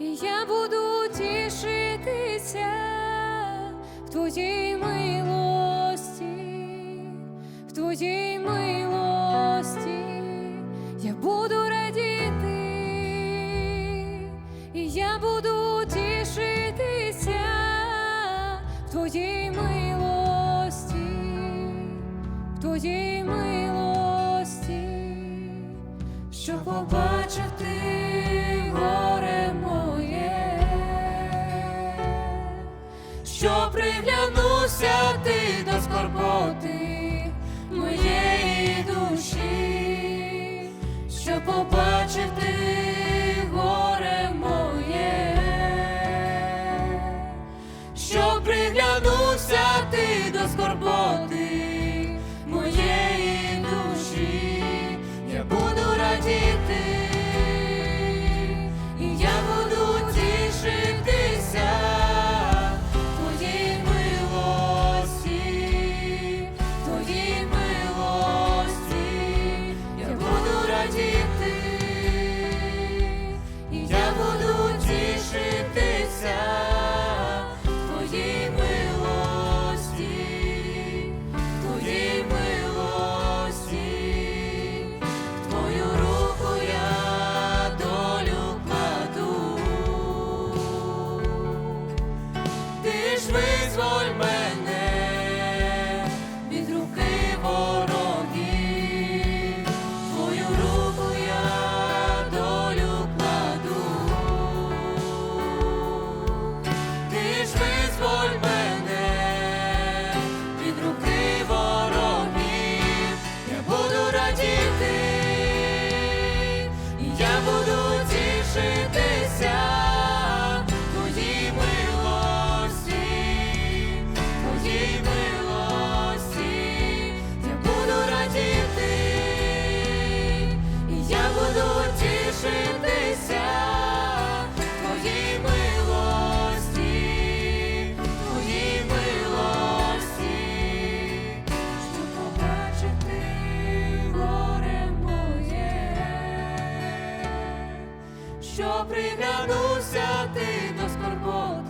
я буду тішитися в твоїй милості, в твоїй милості, я буду радіти, і я буду тішитися в твоїй милості, в твоїй милості, що побачив ти що приглянувся ти до скорботи моєї душі, що побачив ти горе моє, що приглянувся ти до скорботи твоїй що приглянувся ти до скорботи